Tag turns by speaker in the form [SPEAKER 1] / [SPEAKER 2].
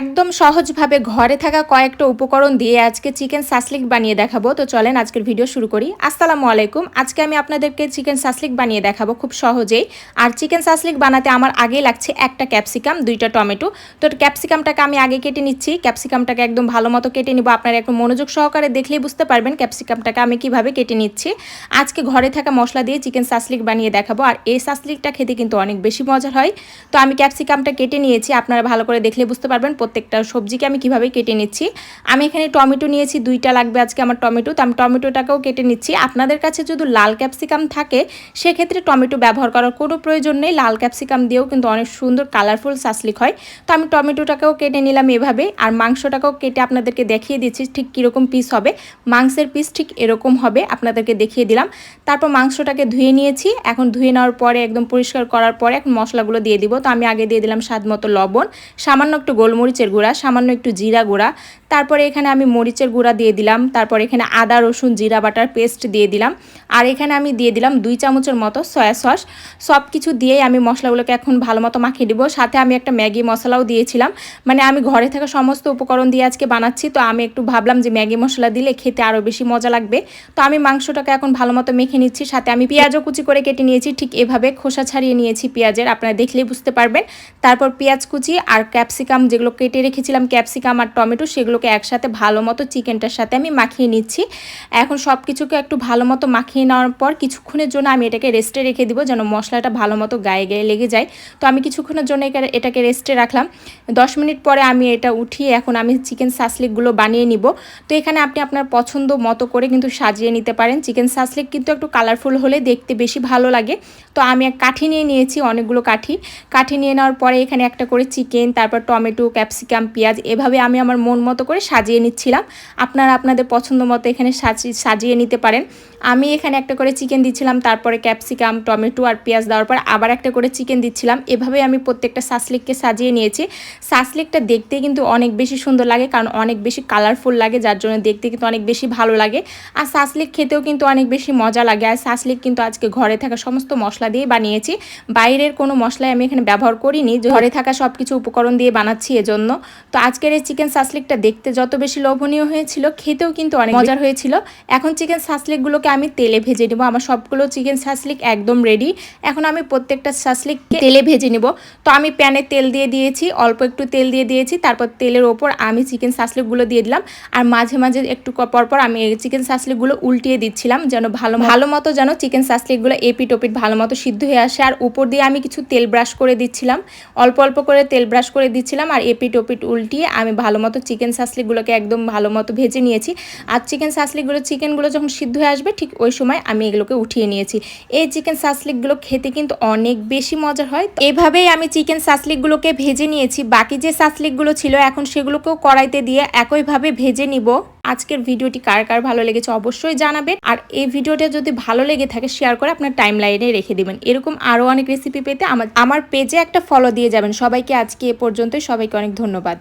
[SPEAKER 1] একদম সহজভাবে ঘরে থাকা কয়েকটা উপকরণ দিয়ে আজকে চিকেন সাসলিক বানিয়ে দেখাবো। তো চলেন আজকের ভিডিও শুরু করি। আসসালামু আলাইকুম। আজকে আমি আপনাদেরকে চিকেন সাসলিক বানিয়ে দেখাবো খুব সহজেই। আর চিকেন সাসলিক বানাতে আমার আগেই লাগছে একটা ক্যাপসিকাম, দুইটা টমেটো। তো ক্যাপসিকামটাকে আমি আগে কেটে নিচ্ছি। ক্যাপসিকামটাকে একদম ভালো মতো কেটে নিব। আপনারা একটু মনোযোগ সহকারে দেখলেই বুঝতে পারবেন ক্যাপসিকামটাকে আমি কীভাবে কেটে নিচ্ছি। আজকে ঘরে থাকা মশলা দিয়ে চিকেন সাসলিক বানিয়ে দেখাবো। আর এই সাসলিকটা খেতে কিন্তু অনেক বেশি মজার হয়। তো আমি ক্যাপসিকামটা কেটে নিয়েছি। আপনারা ভালো করে দেখলে বুঝতে পারবেন। প্রত্যেকটা সবজিকে আমি কীভাবে কেটে নিচ্ছি। আমি এখানে টমেটো নিয়েছি, দুইটা লাগবে আজকে আমার টমেটো, তো আমি টমেটোটাকেও কেটে নিচ্ছি। আপনাদের কাছে যদি লাল ক্যাপসিকাম থাকে, সেক্ষেত্রে টমেটো ব্যবহার করার কোনো প্রয়োজন নেই। লাল ক্যাপসিকাম দিয়েও কিন্তু অনেক সুন্দর কালারফুল সাসলিক হয়। তো আমি টমেটোটাকেও কেটে নিলাম এভাবে, আর মাংসটাকেও কেটে আপনাদেরকে দেখিয়ে দিচ্ছি ঠিক কীরকম পিস হবে। মাংসের পিস ঠিক এরকম হবে, আপনাদেরকে দেখিয়ে দিলাম। তারপর মাংসটাকে ধুয়ে নিয়েছি। এখন ধুয়ে নেওয়ার পরে, একদম পরিষ্কার করার পরে এখন মশলাগুলো দিয়ে দিব। তো আমি আগে দিয়ে দিলাম স্বাদ মতো লবণ। সামান্য একটু গোলমরিচের গুঁড়া, সামান্য একটু জিরা গুঁড়া। তারপরে এখানে আমি মরিচের গুঁড়া দিয়ে দিলাম। তারপর এখানে আদা, রসুন, জিরা বাটার পেস্ট দিয়ে দিলাম। আর এখানে আমি দিয়ে দিলাম দুই চামচের মতো সয়া সস। সব কিছু দিয়েই আমি মশলাগুলোকে এখন ভালো মতো মাখিয়ে দিব সাথে আমি একটা ম্যাগি মশলাও দিয়েছিলাম। মানে আমি ঘরে থাকা সমস্ত উপকরণ দিয়ে আজকে বানাচ্ছি। তো আমি একটু ভাবলাম যে ম্যাগি মশলা দিলে খেতে আরও বেশি মজা লাগবে। তো আমি মাংসটাকে এখন ভালো মতো মেখে নিচ্ছি। সাথে আমি পেঁয়াজও কুচি করে কেটে নিয়েছি। ঠিক এভাবে খোসা ছাড়িয়ে নিয়েছি পেঁয়াজের। আপনারা দেখলেই বুঝতে পারবেন। তারপর পেঁয়াজ কুচি আর ক্যাপসিকাম যেগুলো কেটে রেখেছিলাম ক্যাপসিকাম আর টমেটো, সেগুলোকে একসাথে ভালো মতো চিকেনটার সাথে আমি মাখিয়ে নিচ্ছি। এখন সব কিছুকে একটু ভালো মতো মাখিয়ে নেওয়ার পর কিছুক্ষণের জন্য আমি এটাকে রেস্টে রেখে দিব যেন মশলাটা ভালো মতো গায়ে গায়ে লেগে যায়। তো আমি কিছুক্ষণের জন্য এটাকে রেস্টে রাখলাম। দশ মিনিট পরে আমি এটা উঠিয়ে এখন আমি চিকেন সাসলিকগুলো বানিয়ে নিব। তো এখানে আপনি আপনার পছন্দ মতো করে কিন্তু সাজিয়ে নিতে পারেন। চিকেন সাসলিক কিন্তু একটু কালারফুল হলে দেখতে বেশি ভালো লাগে। তো আমি এক কাঠি নিয়ে নিয়েছি, অনেকগুলো কাঠি। কাঠি নিয়ে নেওয়ার পরে এখানে একটা করে চিকেন, তারপর টমেটো ক্যাপসিকাম, পেঁয়াজ, এভাবে আমি আমার মন মতো করে সাজিয়ে নিচ্ছিলাম। আপনারা আপনাদের পছন্দ মতো এখানে সাজিয়ে নিতে পারেন। আমি এখানে একটা করে চিকেন দিচ্ছিলাম, তারপরে ক্যাপসিকাম, টমেটো আর পেঁয়াজ দেওয়ার পর আবার একটা করে চিকেন দিচ্ছিলাম। এভাবে আমি প্রত্যেকটা সাসলিককে সাজিয়ে নিয়েছি। সাসলিকটা দেখতে কিন্তু অনেক বেশি সুন্দর লাগে, কারণ অনেক বেশি কালারফুল লাগে, যার জন্য দেখতে কিন্তু অনেক বেশি ভালো লাগে। আর সাসলিক খেতেও কিন্তু অনেক বেশি মজা লাগে। আর সাসলিক কিন্তু আজকে ঘরে থাকা সমস্ত মশলা দিয়ে বানিয়েছি। বাইরের কোনো মশলাই আমি এখানে ব্যবহার করিনি। ঘরে থাকা সব কিছু উপকরণ দিয়ে বানাচ্ছি, এজন্য তো আজকের এই চিকেন সাসলিকটা দেখতে যত বেশি লোভনীয় হয়েছিল খেতেও কিন্তু অনেক মজার হয়েছিল। এখন চিকেন সাসলিকগুলোকে আমি তেলে ভেজে নেব। আমার সবগুলো চিকেন সাসলিক একদম রেডি এখন আমি প্রত্যেকটা সাসলিককে তেলে ভেজে নেব। তো আমি প্যানে তেল দিয়ে দিয়েছি অল্প একটু তেল দিয়ে দিয়েছি তারপর তেলের ওপর আমি চিকেন সাসলিকগুলো দিয়ে দিলাম। আর মাঝে মাঝে একটু পরপর আমি চিকেন সাসলিকগুলো উল্টিয়ে দিচ্ছিলাম যেন ভালো ভালো মতো যেন চিকেন সাসলিকগুলো এপিট ওপিট ভালো মতো সিদ্ধ হয়ে আসে। আর উপর দিয়ে আমি কিছু তেল ব্রাশ করে দিচ্ছিলাম। অল্প অল্প করে তেল ব্রাশ করে দিচ্ছিলাম আর এপিট ওপিট উল্টিয়ে আমি ভালো মতো চিকেন সাসলিগুলোকে একদম ভালো মতো ভেজে নিয়েছি। আর চিকেন সাসলিগুলো চিকেনগুলো যখন সিদ্ধ হয়ে আসবে, ঠিক ওই সময় আমি এগুলোকে উঠিয়ে নিয়েছি। এই চিকেন সাসলিকগুলো খেতে কিন্তু অনেক বেশি মজার হয়। এভাবেই আমি চিকেন সাসলিকগুলোকে ভেজে নিয়েছি। বাকি যে সাসলিকগুলো ছিল, এখন সেগুলোকেও কড়াইতে দিয়ে একইভাবে ভেজে নিব। আজকের ভিডিওটি কার কার ভালো লেগেছে অবশ্যই জানাবেন। আর এই ভিডিওটা যদি ভালো লেগে থাকে শেয়ার করে আপনার টাইম লাইনে রেখে দেবেন। এরকম আরও অনেক রেসিপি পেতে আমার পেজে একটা ফলো দিয়ে যাবেন। সবাইকে আজকে এ পর্যন্তই। সবাইকে অনেক ধন্যবাদ।